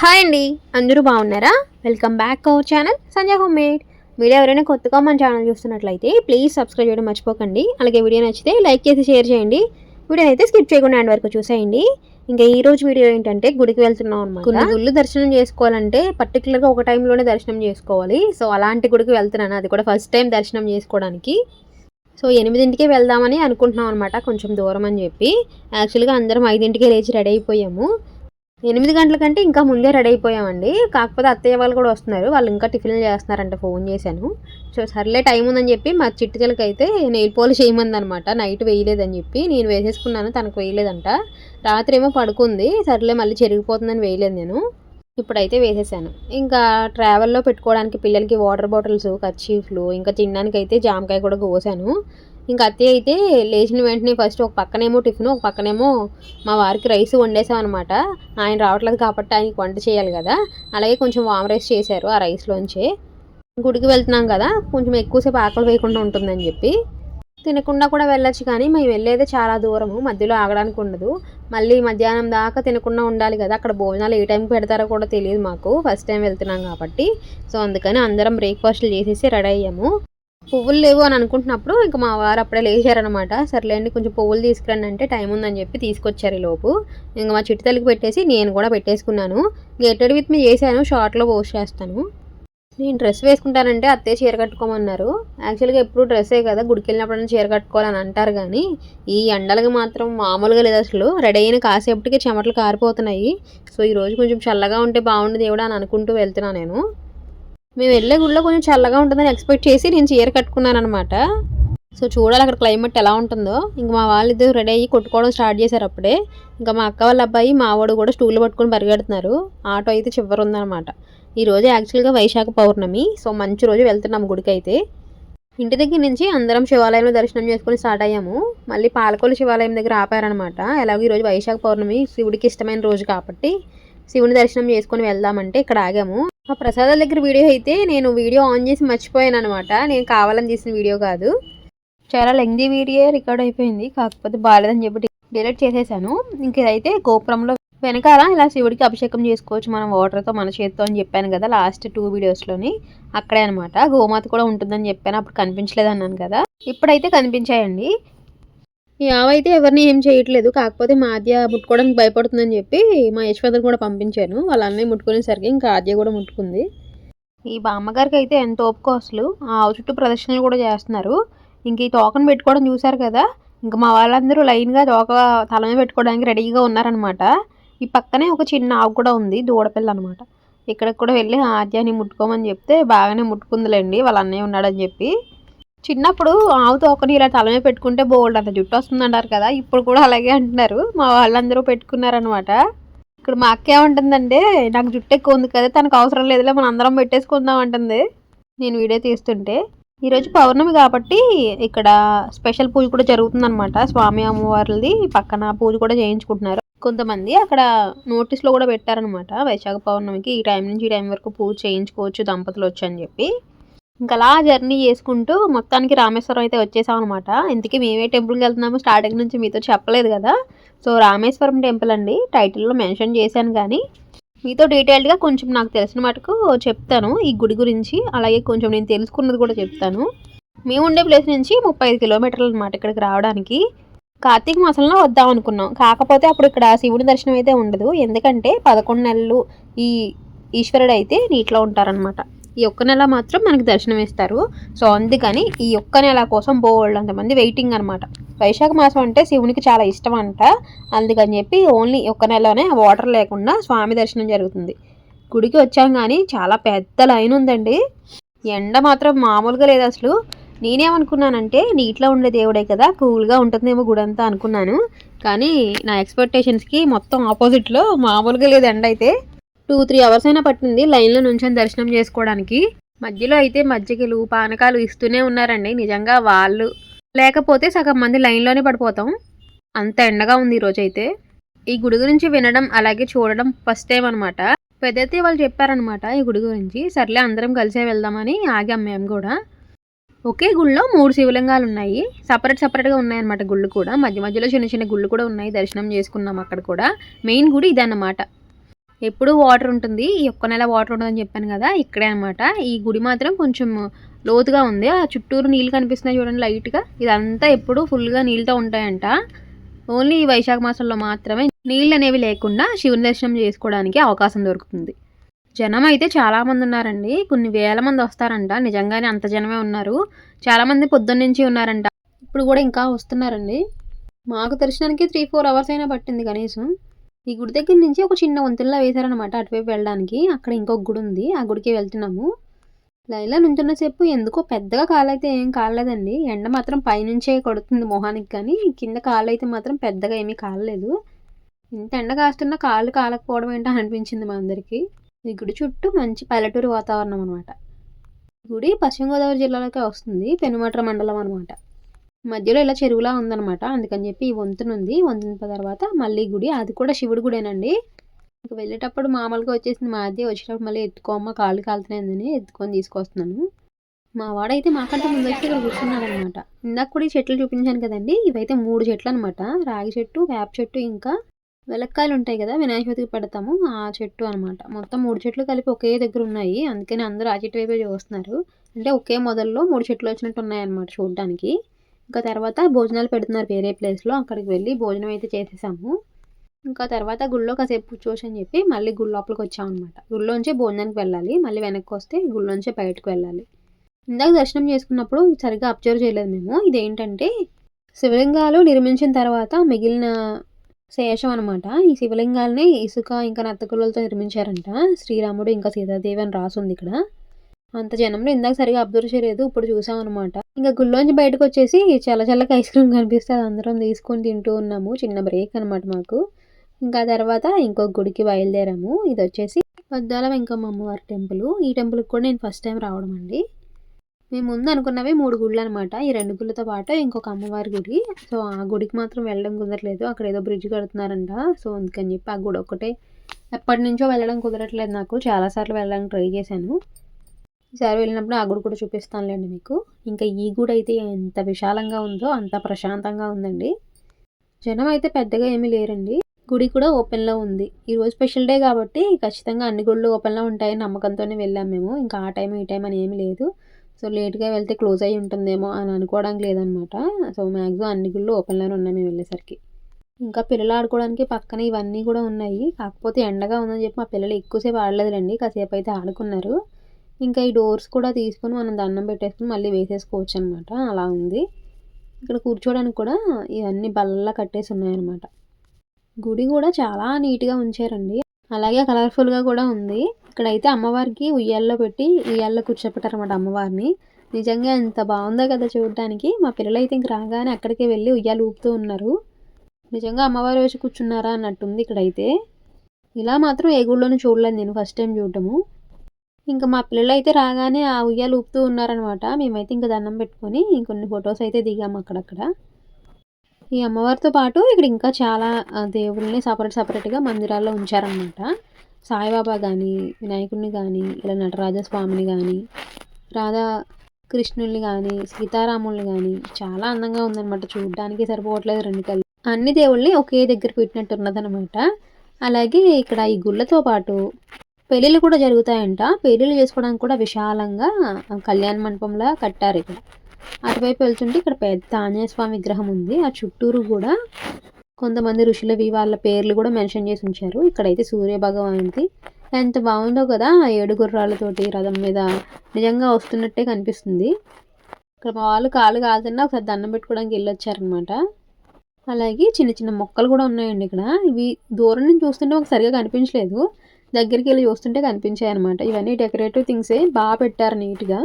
Hi అండి. అందరూ బాగున్నారా? Welcome back our channel Sanjay home made video ఎవరైనా కొత్తగా మన ఛానల్ చూస్తున్నట్లయితే ప్లీజ్ సబ్స్క్రైబ్ చేయడం మర్చిపోకండి. అలాగే వీడియో నచ్చితే లైక్ చేసి షేర్ చేయండి. వీడియోని అయితే స్కిప్ చేయకుండా ఎండ్ వరకు చూసేయండి. ఇంకా ఈ రోజు వీడియో ఏంటంటే గుడికి వెళ్తున్నాం అనమాట కొన్ని గుళ్ళు దర్శనం చేసుకోవాలంటే పర్టికులర్గా ఒక టైంలోనే దర్శనం చేసుకోవాలి. సో అలాంటి గుడికి వెళ్తున్నాను. అది కూడా ఫస్ట్ టైం దర్శనం చేసుకోవడానికి. సో ఎనిమిదింటికే వెళ్దామని అనుకుంటున్నాం అనమాట కొంచెం దూరం అని చెప్పి. యాక్చువల్గా అందరం ఐదింటికే లేచి రెడీ అయిపోయాము. ఎనిమిది గంటల కంటే ఇంకా ముందే రెడీ అయిపోయామండి. కాకపోతే అత్తయ్య వాళ్ళు కూడా వస్తున్నారు. వాళ్ళు ఇంకా టిఫిన్లు చేస్తున్నారంటే ఫోన్ చేశాను. సో సర్లే టైం ఉందని చెప్పి మా చిట్టుతలకి అయితే నెయిల్ పాలిష్ వేయమంది నైట్ వేయలేదని చెప్పి నేను వేసేసుకున్నాను తనకు వేయలేదంట. రాత్రి ఏమో పడుకుంది. సర్లే మళ్ళీ చెరిగిపోతుందని వేయలేదు నేను. ఇప్పుడైతే వేసేసాను. ఇంకా ట్రావెల్లో పెట్టుకోవడానికి పిల్లలకి వాటర్ బాటిల్స్ కర్చీఫ్లు ఇంకా తినడానికి అయితే జామకాయ కూడా కోసాను. ఇంకా అత్తయ్య అయితే లేచిన వెంటనే ఫస్ట్ ఒక పక్కనేమో టిఫిన్ ఒక పక్కనేమో మా వారికి రైస్ వండేసామన్నమాట ఆయన రావట్లేదు కాబట్టి ఆయనకి వంట చేయాలి కదా. అలాగే కొంచెం వామ్ రైస్ చేశారు ఆ రైస్లోంచే గుడికి వెళ్తున్నాం కదా కొంచెం ఎక్కువసేపు ఆకలి వేయకుండా ఉంటుందని చెప్పి. తినకుండా కూడా వెళ్ళొచ్చు కానీ మేము వెళ్ళేదే చాలా దూరము మధ్యలో ఆగడానికి ఉండదు. మళ్ళీ మధ్యాహ్నం దాకా తినకుండా ఉండాలి కదా అక్కడ భోజనాలు ఏ టైంకి పెడతారో కూడా తెలియదు మాకు. ఫస్ట్ టైం వెళ్తున్నాం కాబట్టి. సో అందుకని అందరం బ్రేక్ఫాస్ట్లు చేసేసి రెడీ అయ్యాము. పువ్వులు లేవు అని అనుకుంటున్నప్పుడు ఇంకా మా వారు అప్పుడే లేచారనమాట సర్లేండి కొంచెం పువ్వులు తీసుకురండి అంటే టైం ఉందని చెప్పి తీసుకొచ్చారు ఈ లోపు. ఇంకా మా చిట్టు తల్లికి పెట్టేసి నేను కూడా పెట్టేసుకున్నాను. గేటెడ్ విత్ మీ చేశాను షార్ట్లో పోస్ట్ చేస్తాను. నేను డ్రెస్ వేసుకుంటానంటే అత్తే చీర కట్టుకోమన్నారు. యాక్చువల్గా ఎప్పుడు డ్రెస్సే కదా గుడికి వెళ్ళినప్పుడైనా చీర కట్టుకోవాలని అంటారు కానీ ఈ ఎండలకి మాత్రం మామూలుగా లేదు అసలు. రెడీ అయిన కాసేపటికి చెమటలు కారిపోతున్నాయి. సో ఈరోజు కొంచెం చల్లగా ఉంటే బాగుండదు దేవుడా అని అనుకుంటూ వెళ్తున్నాను నేను. మేము వెళ్ళే గుడిలో కొంచెం చల్లగా ఉంటుందని ఎక్స్పెక్ట్ చేసి నేను చీర కట్టుకున్నాను అనమాట సో చూడాలి అక్కడ క్లైమేట్ ఎలా ఉంటుందో. ఇంకా మా వాళ్ళిద్దరు రెడీ అయ్యి కొట్టుకోవడం స్టార్ట్ చేశారు అప్పుడే. ఇంకా మా అక్క వాళ్ళ అబ్బాయి మావాడు కూడా స్టూల్ పట్టుకొని పరిగెడుతున్నారు. ఆటో అయితే చివరి ఉందన్నమాట. ఈ యాక్చువల్గా వైశాఖ పౌర్ణమి. సో మంచి రోజు వెళ్తున్నాము గుడికి అయితే. ఇంటి దగ్గర నుంచి అందరం శివాలయంలో దర్శనం చేసుకుని స్టార్ట్ అయ్యాము. మళ్ళీ పాలకొల్లు శివాలయం దగ్గర ఆపారనమాట ఎలాగో ఈరోజు వైశాఖ పౌర్ణమి శివుడికి ఇష్టమైన రోజు కాబట్టి. శివుని దర్శనం చేసుకొని వెళ్దామంటే ఇక్కడ ఆగాము. ఆ ప్రసాదాల దగ్గర వీడియో అయితే నేను వీడియో ఆన్ చేసి మర్చిపోయాను అనమాట నేను కావాలని తీసిన వీడియో కాదు. చాలా లెంగ్దీ వీడియో రికార్డ్ అయిపోయింది. కాకపోతే బాగాలేదని చెప్పి డిలీట్ చేసేసాను. ఇంక ఇదైతే గోపురంలో వెనకాల ఇలా శివుడికి అభిషేకం చేసుకోవచ్చు. మనం వాటర్తో మన చేతితో అని చెప్పాను కదా లాస్ట్ టూ వీడియోస్లోని అక్కడే అనమాట గోమాత కూడా ఉంటుందని చెప్పాను. అప్పుడు కనిపించలేదు అన్నాను కదా. ఇప్పుడైతే కనిపించాయండి. ఈ ఆవైతే ఎవరిని ఏం చేయట్లేదు. కాకపోతే మా ఆద్య ముట్టుకోవడానికి భయపడుతుందని చెప్పి మా యశ్వంతను కూడా పంపించాను. వాళ్ళ అన్నయ్య ముట్టుకునేసరికి ఇంకా ఆద్య కూడా ముట్టుకుంది. ఈ బామ్మగారికి అయితే ఎంత ఓపిక అసలు. ఆ ఆవు చుట్టూ ప్రదర్శనలు కూడా చేస్తున్నారు. ఇంక ఈ తోకను పెట్టుకోవడం చూశారు కదా? ఇంకా మా వాళ్ళందరూ లైన్గా తోక తల మీద పెట్టుకోవడానికి రెడీగా ఉన్నారనమాట ఈ పక్కనే ఒక చిన్న ఆవు కూడా ఉంది. దూడపిల్ల అనమాట ఇక్కడికి కూడా వెళ్ళి ఆద్యాన్ని ముట్టుకోమని చెప్తే బాగానే ముట్టుకుందిలేండి. వాళ్ళ అన్నయ్య ఉన్నాడని చెప్పి. చిన్నప్పుడు ఆవు తోకని ఇలా తల మీద పెట్టుకుంటే బోల్డ్ అంత జుట్టు వస్తుంది అంటారు కదా ఇప్పుడు కూడా అలాగే అంటున్నారు. మా వాళ్ళందరూ పెట్టుకున్నారనమాట ఇక్కడ మా అక్క ఏమంటుందంటే నాకు జుట్టు ఎక్కువ ఉంది కదా తనకు అవసరం లేదులే మనం అందరం పెట్టేసుకుందాం అంటుంది. నేను వీడియో తీస్తుంటే ఈరోజు పౌర్ణమి కాబట్టి ఇక్కడ స్పెషల్ పూజ కూడా జరుగుతుందన్నమాట. స్వామి అమ్మవారిది పక్కన పూజ కూడా చేయించుకుంటున్నారు. కొంతమంది అక్కడ నోటీస్లో కూడా పెట్టారనమాట వైశాఖ పౌర్ణమికి ఈ టైం నుంచి ఈ టైం వరకు పూజ చేయించుకోవచ్చు దంపతులు వచ్చి అని చెప్పి. ఇంకా అలా జర్నీ చేసుకుంటూ మొత్తానికి రామేశ్వరం అయితే వచ్చేసాం అనమాట ఇంతకీ మేమే టెంపుల్కి వెళ్తున్నామో స్టార్టింగ్ నుంచి మీతో చెప్పలేదు కదా. సో రామేశ్వరం టెంపుల్ అండి. టైటిల్లో మెన్షన్ చేశాను కానీ మీతో డీటెయిల్డ్గా కొంచెం నాకు తెలిసిన మటుకు చెప్తాను. ఈ గుడి గురించి అలాగే కొంచెం నేను తెలుసుకున్నది కూడా చెప్తాను. మేము ఉండే ప్లేస్ నుంచి ముప్పై ఐదు కిలోమీటర్లు అనమాట ఇక్కడికి రావడానికి. కార్తీక మాసంలో వద్దాం అనుకున్నాం. కాకపోతే అప్పుడు ఇక్కడ శివుడి దర్శనం అయితే ఉండదు. ఎందుకంటే పదకొండు నెలలు ఈ ఈశ్వరుడు అయితే నీటిలో ఉంటారనమాట ఈ ఒక్క నెల మాత్రం మనకి దర్శనం ఇస్తారు. సో అందుకని ఈ ఒక్క నెల కోసం బోల్డ్ అంతమంది వెయిటింగ్ అనమాట వైశాఖ మాసం అంటే శివునికి చాలా ఇష్టం అంట. అందుకని చెప్పి ఓన్లీ ఒక్క నెలలోనే వాటర్ లేకుండా స్వామి దర్శనం జరుగుతుంది. గుడికి వచ్చాం కానీ చాలా పెద్ద లైన్ ఉందండి. ఎండ మాత్రం మామూలుగా లేదు అసలు. నేనేమనుకున్నానంటే నీటిలో ఉండే దేవుడే కదా కూల్గా ఉంటుందేమో గుడి అంతా అనుకున్నాను. కానీ నా ఎక్స్పెక్టేషన్స్కి మొత్తం ఆపోజిట్లో మామూలుగా లేదు ఎండ అయితే. టూ త్రీ అవర్స్ అయినా పట్టింది లైన్లో నుంచొని దర్శనం చేసుకోవడానికి. మధ్యలో అయితే మజ్జిగలు పానకాలు ఇస్తూనే ఉన్నారండి. నిజంగా వాళ్ళు. లేకపోతే సగం మంది లైన్లోనే పడిపోతాం. అంత ఎండగా ఉంది ఈరోజు అయితే ఈ గుడి గురించి వినడం అలాగే చూడడం ఫస్ట్ టైం అనమాట పెద్దతే వాళ్ళు చెప్పారనమాట ఈ గుడి గురించి. సర్లే అందరం కలిసే వెళ్దామని ఆగాం మేము కూడా. ఒకే గుళ్ళో మూడు శివలింగాలు ఉన్నాయి. సపరేట్ సపరేట్గా ఉన్నాయన్నమాట గుళ్ళు కూడా. మధ్య మధ్యలో చిన్న చిన్న గుళ్ళు కూడా ఉన్నాయి. దర్శనం చేసుకున్నాం అక్కడ కూడా. మెయిన్ గుడి ఇదన్నమాట. ఎప్పుడు వాటర్ ఉంటుంది. ఈ ఒక్క నెల వాటర్ ఉంటుందని చెప్పాను కదా ఇక్కడే అనమాట ఈ గుడి మాత్రం కొంచెం లోతుగా ఉంది. ఆ చుట్టూరు నీళ్ళు కనిపిస్తున్నాయి చూడండి లైట్గా. ఇదంతా ఎప్పుడు ఫుల్గా నీళ్ళతో ఉంటాయంట. ఓన్లీ వైశాఖ మాసంలో మాత్రమే నీళ్ళు అనేవి లేకుండా శివుని దర్శనం చేసుకోవడానికి అవకాశం దొరుకుతుంది. జనం అయితే చాలామంది ఉన్నారండి. కొన్ని వేల మంది వస్తారంట. నిజంగానే అంత జనమే ఉన్నారు. చాలామంది పొద్దున్న ఉన్నారంట. ఇప్పుడు కూడా ఇంకా వస్తున్నారండి. మాకు దర్శనానికి త్రీ ఫోర్ అవర్స్ అయినా పట్టింది కనీసం. ఈ గుడి దగ్గర నుంచి ఒక చిన్న వంతెనలా వేశారనమాట అటువైపు వెళ్ళడానికి. అక్కడ ఇంకొక గుడి ఉంది. ఆ గుడికి వెళ్తున్నాము. లైలా నుంచున్న చెప్పు ఎందుకో పెద్దగా కాలైతే ఏం కాలేదండి ఎండ మాత్రం పైనుంచే కొడుతుంది మొహానికి కానీ కింద కాలైతే అయితే మాత్రం పెద్దగా ఏమీ కాలలేదు. ఇంత ఎండ కాస్తున్నా కాళ్ళు కాలకపోవడం ఏంటో అనిపించింది మా అందరికీ. ఈ గుడి చుట్టూ మంచి పల్లెటూరు వాతావరణం అనమాట గుడి పశ్చిమ గోదావరి జిల్లాలోకి వస్తుంది. పెనుమట్ర మండలం అనమాట మధ్యలో ఇలా చెరువులా ఉందన్నమాట. అందుకని చెప్పి ఈ వంతున ఉంది వంతున తర్వాత మళ్ళీ గుడి అది కూడా శివుడి గుడేనండి. ఇంక వెళ్ళేటప్పుడు మామూలుగా వచ్చేసింది మా వచ్చేటప్పుడు మళ్ళీ ఎత్తుకోమ్మ కాళ్ళు కాలుతున్నాయని ఎత్తుకొని తీసుకొస్తున్నాను. మా వాడైతే మాకంటే ముందు వచ్చి ఇక్కడ కూర్చున్నాడు అనమాట ఇందాక కూడా ఈ చెట్లు చూపించాను కదండి. ఇవైతే మూడు చెట్లు అనమాట రాగి చెట్టు వేప చెట్టు ఇంకా వెలక్కాయలు ఉంటాయి కదా వినాయక చవితికి పెడతాము. ఆ చెట్టు అనమాట మొత్తం మూడు చెట్లు కలిపి ఒకే దగ్గర ఉన్నాయి. అందుకని అందరూ ఆ చెట్టు వైపే చూస్తున్నారు. అంటే ఒకే మొదల్లో మూడు చెట్లు వచ్చినట్టు ఉన్నాయన్నమాట చూడడానికి. ఇంకా తర్వాత భోజనాలు పెడుతున్నారు వేరే ప్లేస్లో. అక్కడికి వెళ్ళి భోజనం అయితే చేసేసాము. ఇంకా తర్వాత గుళ్ళో కాసేపు కూర్చోవచ్చు అని చెప్పి మళ్ళీ గుడి లోపలికి వచ్చామన్నమాట. గుళ్ళోంచే భోజనానికి వెళ్ళాలి. మళ్ళీ వెనక్కి వస్తే గుళ్ళోంచే బయటకు వెళ్ళాలి. ఇందాక దర్శనం చేసుకున్నప్పుడు సరిగ్గా అబ్జర్వ్ చేయలేదు మేము. ఇదేంటంటే శివలింగాలు నిర్మించిన తర్వాత మిగిలిన శేషం అనమాట ఈ శివలింగాల్ని ఇసుక ఇంకా నత్తకులతో నిర్మించారంట. శ్రీరాముడు ఇంకా సీతాదేవి అని రాసుంది ఇక్కడ. అంత జనంలో ఇందాక సరిగా అబ్జర్వ్ చేయలేదు ఇప్పుడు చూసాం అనమాట ఇంకా గుళ్ళోంచి బయటకు వచ్చేసి చల్ల చల్లకి ఐస్ క్రీమ్ కనిపిస్తే అందరం తీసుకొని తింటూ ఉన్నాము. చిన్న బ్రేక్ అనమాట మాకు. ఇంకా తర్వాత ఇంకో గుడికి బయలుదేరాము. ఇది వచ్చేసి పద్దాల వెంకమ్మ అమ్మవారి టెంపుల్. ఈ టెంపుల్కి కూడా నేను ఫస్ట్ టైం రావడం అండి. మేము ముందు అనుకున్నవి మూడు గుళ్ళు అనమాట ఈ రెండు గుళ్ళతో పాటు ఇంకొక అమ్మవారి గుడి. సో ఆ గుడికి మాత్రం వెళ్ళడం కుదరలేదు. అక్కడ ఏదో బ్రిడ్జ్ కడుతున్నారంట. సో అందుకని చెప్పి ఆ గుడి ఒక్కటే ఎప్పటి నుంచో వెళ్ళడం కుదరట్లేదు నాకు. చాలాసార్లు వెళ్ళడానికి ట్రై చేశాను. ఈసారి వెళ్ళినప్పుడు ఆ గుడి కూడా చూపిస్తానులేండి మీకు. ఇంకా ఈ గుడి అయితే ఎంత విశాలంగా ఉందో అంత ప్రశాంతంగా ఉందండి. జనం అయితే పెద్దగా ఏమీ లేరండి. గుడి కూడా ఓపెన్లో ఉంది. ఈరోజు స్పెషల్ డే కాబట్టి ఖచ్చితంగా అన్ని గుళ్ళు ఓపెన్లో ఉంటాయని నమ్మకంతోనే వెళ్ళాం మేము. ఇంకా ఆ టైం ఈ టైం అని ఏమీ లేదు. సో లేట్గా వెళ్తే క్లోజ్ అయ్యి ఉంటుందేమో అని అనుకోవడానికి లేదనమాట. సో మ్యాక్సిమం అన్ని గుళ్ళు ఓపెన్లోనే ఉన్నాయి మేము వెళ్ళేసరికి. ఇంకా పిల్లలు ఆడుకోవడానికి పక్కన ఇవన్నీ కూడా ఉన్నాయి. కాకపోతే ఎండగా ఉందని చెప్పి మా పిల్లలు ఎక్కువసేపు ఆడలేదులేండి. కాసేపు అయితే ఆడుకున్నారు. ఇంకా ఈ డోర్స్ కూడా తీసుకొని మనం దండం పెట్టేసుకుని మళ్ళీ వేసేసుకోవచ్చు అనమాట అలా ఉంది. ఇక్కడ కూర్చోడానికి కూడా ఇవన్నీ బల్ల కట్టేసి ఉన్నాయన్నమాట. గుడి కూడా చాలా నీట్గా ఉంచారండి. అలాగే కలర్ఫుల్గా కూడా ఉంది. ఇక్కడైతే అమ్మవారికి ఉయ్యాల్లో పెట్టి ఉయ్యాల్లో కూర్చోపెట్టారన్నమాట అమ్మవారిని. నిజంగా ఎంత బాగుందో కదా చూడడానికి. మా పిల్లలు అయితే ఇంక రాగానే అక్కడికే వెళ్ళి ఉయ్యాలు ఊపుతూ ఉన్నారు. నిజంగా అమ్మవారు వచ్చి కూర్చున్నారా అన్నట్టుంది ఇక్కడైతే. ఇలా మాత్రం ఏ గుళ్ళోనూ చూడలేదు నేను ఫస్ట్ టైం చూడటము. ఇంకా మా పిల్లలు అయితే రాగానే ఆ ఉయ్యాలు ఊపుతూ ఉన్నారనమాట మేమైతే ఇంకా దండం పెట్టుకొని కొన్ని ఫొటోస్ అయితే దిగాము అక్కడక్కడ. ఈ అమ్మవారితో పాటు ఇక్కడ ఇంకా చాలా దేవుళ్ళని సపరేట్ సపరేట్గా మందిరాల్లో ఉంచారనమాట సాయిబాబా కానీ వినాయకుడిని కానీ ఇలా నటరాజస్వామిని కానీ రాధా కృష్ణుల్ని కానీ సీతారాముల్ని కానీ చాలా అందంగా ఉందన్నమాట. చూడడానికి సరిపోవట్లేదు రెండు కళ్ళు. అన్ని దేవుళ్ళని ఒకే దగ్గర పెట్టినట్టు ఉన్నదనమాట అలాగే ఇక్కడ ఈ గుళ్ళతో పాటు పెళ్ళిళ్ళు కూడా జరుగుతాయంట. పెళ్ళిళ్ళు చేసుకోవడానికి కూడా విశాలంగా కళ్యాణ మండపంలా కట్టారు ఇక్కడ. అటువైపు వెళ్తుంటే ఇక్కడ పెద్ద ఆంజనేయ స్వామి విగ్రహం ఉంది. ఆ చుట్టూరు కూడా కొంతమంది ఋషులవి వాళ్ళ పేర్లు కూడా మెన్షన్ చేసి ఉంచారు. ఇక్కడైతే సూర్య భగవాన్ది. ఎంత బాగుందో కదా ఏడు గుర్రాలతోటి రథం మీద నిజంగా వస్తున్నట్టే కనిపిస్తుంది. ఇక్కడ వాళ్ళు కాలు కాదన్నా ఒకసారి దండం పెట్టుకోవడానికి వెళ్ళొచ్చారనమాట. అలాగే చిన్న చిన్న మొక్కలు కూడా ఉన్నాయండి ఇక్కడ. ఇవి దూరం నుంచి చూస్తుంటే మాకు సరిగా కనిపించలేదు. దగ్గరికి వెళ్ళి చూస్తుంటే కనిపించాయి అనమాట ఇవన్నీ డెకరేటివ్ థింగ్సే బాగా పెట్టారు నీట్గా.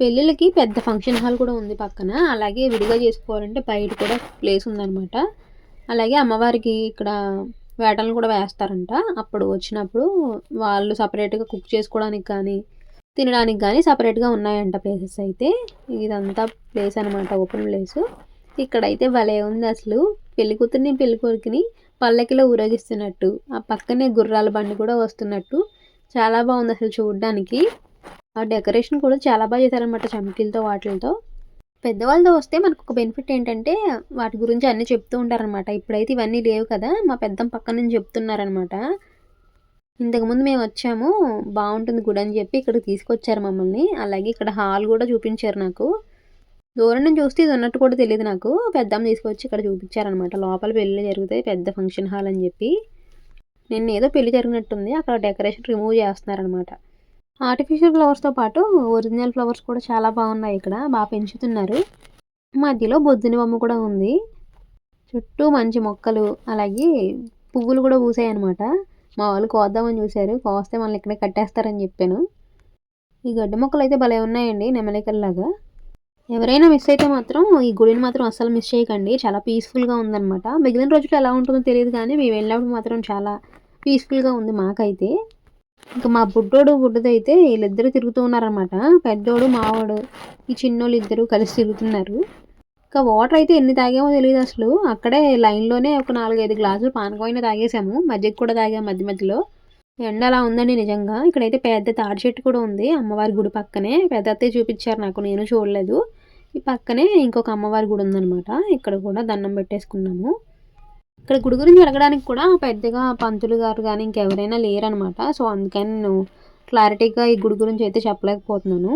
పెళ్ళిళ్ళకి పెద్ద ఫంక్షన్ హాల్ కూడా ఉంది పక్కన. అలాగే విడిగా చేసుకోవాలంటే బయట కూడా ప్లేస్ ఉందన్నమాట. అలాగే అమ్మవారికి ఇక్కడ వేటలను కూడా వేస్తారంట. అప్పుడు వచ్చినప్పుడు వాళ్ళు సపరేట్గా కుక్ చేసుకోవడానికి కానీ తినడానికి కానీ సపరేట్గా ఉన్నాయంట ప్లేసెస్ అయితే. ఇదంతా ప్లేస్ అనమాట ఓపెన్ ప్లేస్. ఇక్కడైతే భలే ఉంది అసలు. పెళ్ళికూతురిని కూతుర్ని పల్లకిలో ఊరేగిస్తున్నట్టు ఆ పక్కనే గుర్రాల బండి కూడా వస్తున్నట్టు చాలా బాగుంది అసలు చూడడానికి. ఆ డెకరేషన్ కూడా చాలా బాగా చేశారనమాట చమ్కీలతో వాటిలతో. పెద్దవాళ్ళతో వస్తే మనకు ఒక బెనిఫిట్ ఏంటంటే వాటి గురించి అన్నీ చెప్తూ ఉంటారనమాట ఇప్పుడైతే ఇవన్నీ లేవు కదా మా పెద్దం పక్క నుంచి చెప్తున్నారనమాట ఇంతకుముందు మేము వచ్చాము బాగుంటుంది గుడి అని చెప్పి ఇక్కడ తీసుకొచ్చారు మమ్మల్ని. అలాగే ఇక్కడ హాల్ కూడా చూపించారు నాకు. దూరం నుంచి చూస్తే ఇది ఉన్నట్టు కూడా తెలియదు నాకు. పెద్దమ్మ తీసుకొచ్చి ఇక్కడ చూపించారనమాట లోపల పెళ్ళి జరుగుతాయి పెద్ద ఫంక్షన్ హాల్ అని చెప్పి. నిన్న ఏదో పెళ్ళి జరిగినట్టుంది అక్కడ డెకరేషన్ రిమూవ్ చేస్తున్నారనమాట ఆర్టిఫిషియల్ ఫ్లవర్స్తో పాటు ఒరిజినల్ ఫ్లవర్స్ కూడా చాలా బాగున్నాయి ఇక్కడ బాగా పెంచుతున్నారు. మధ్యలో బొద్దుని బొమ్మ కూడా ఉంది. చుట్టూ మంచి మొక్కలు అలాగే పువ్వులు కూడా పూసాయి అనమాట మా వాళ్ళు కోద్దామని చూశారు కోస్తే మనల్ని ఇక్కడే కట్టేస్తారని చెప్పాను. ఈ గడ్డి మొక్కలు అయితే భలే ఉన్నాయండి నెమలికల్లాగా. ఎవరైనా మిస్ అయితే మాత్రం ఈ గుడిని మాత్రం అస్సలు మిస్ చేయకండి. చాలా పీస్ఫుల్గా ఉందన్నమాట. మిగిలిన రోజులు ఎలా ఉంటుందో తెలియదు కానీ మేము వెళ్ళినప్పుడు మాత్రం చాలా పీస్ఫుల్గా ఉంది మాకైతే. ఇంకా మా బుడ్డోడు బుడ్డదైతే వీళ్ళిద్దరూ తిరుగుతూ ఉన్నారనమాట పెద్దోడు మావాడు ఈ చిన్నోళ్ళు ఇద్దరు కలిసి తిరుగుతున్నారు. ఇంకా వాటర్ అయితే ఎన్ని తాగామో తెలియదు అసలు. అక్కడే లైన్లోనే ఒక నాలుగైదు గ్లాసులు పానకమైన తాగేసాము మధ్యకి కూడా తాగాము మధ్య మధ్యలో. ఎండ అలా ఉందండి నిజంగా. ఇక్కడైతే పెద్ద తాడి చెట్టు కూడా ఉంది. అమ్మవారి గుడి పక్కనే. పెద్ద అత్తే చూపించారు నాకు. నేను చూడలేదు. ఈ పక్కనే ఇంకొక అమ్మవారి గుడి ఉందనమాట ఇక్కడ కూడా దండం పెట్టేసుకున్నాము. ఇక్కడ గుడి గురించి అడగడానికి కూడా పెద్దగా పంతులు గారు కానీ ఇంకెవరైనా లేరనమాట సో అందుకని నేను క్లారిటీగా ఈ గుడి గురించి అయితే చెప్పలేకపోతున్నాను.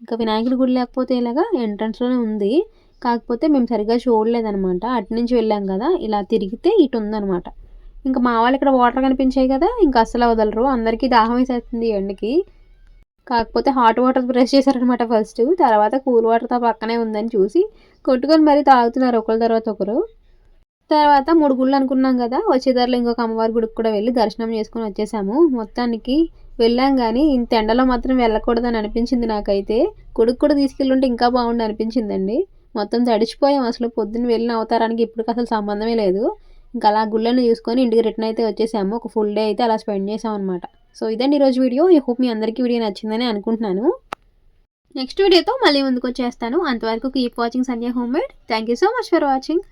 ఇంకా వినాయకుడి గుడి లేకపోతే ఇలాగా ఎంట్రన్స్లోనే ఉంది. కాకపోతే మేము సరిగ్గా చూడలేదనమాట అటు నుంచి వెళ్ళాం కదా ఇలా తిరిగితే ఇటు ఉందనమాట ఇంకా మా వాళ్ళు ఇక్కడ వాటర్ కనిపించాయి కదా ఇంకా అస్సలు వదలరు అందరికీ దాహం వేసేస్తుంది ఈ ఎండకి. కాకపోతే హాట్ వాటర్ బ్రష్ చేశారనమాట ఫస్ట్. తర్వాత కూల్ వాటర్తో పక్కనే ఉందని చూసి కొట్టుకొని మరీ తాగుతున్నారు ఒకరి తర్వాత ఒకరు. తర్వాత మూడు గుళ్ళు అనుకున్నాం కదా వచ్చేదారిలో ఇంకొక అమ్మవారి గుడికి కూడా వెళ్ళి దర్శనం చేసుకొని వచ్చేసాము. మొత్తానికి వెళ్ళాం కానీ ఇంత ఎండలో మాత్రం వెళ్ళకూడదని అనిపించింది నాకైతే. గుడికి కూడా తీసుకెళ్ళుంటే ఇంకా బాగుండి అనిపించిందండి. మొత్తం తడిచిపోయాం అసలు పొద్దున్న వెళ్ళిన అవతారానికి ఇప్పటికి అసలు సంబంధమే లేదు. ఇంకా అలా గుళ్ళని చూసుకొని ఇంటికి రిటర్న్ అయితే వచ్చేసాము. ఒక ఫుల్ డే అయితే అలా స్పెండ్ చేసాం అనమాట సో ఇదండి ఈరోజు వీడియో ఈ హోప్ మీ అందరికీ వీడియో నచ్చిందని అనుకుంటున్నాను. నెక్స్ట్ వీడియోతో మళ్ళీ ముందుకు వచ్చేస్తాను. అంతవరకు keep watching Sanjay home made thank you so much for watching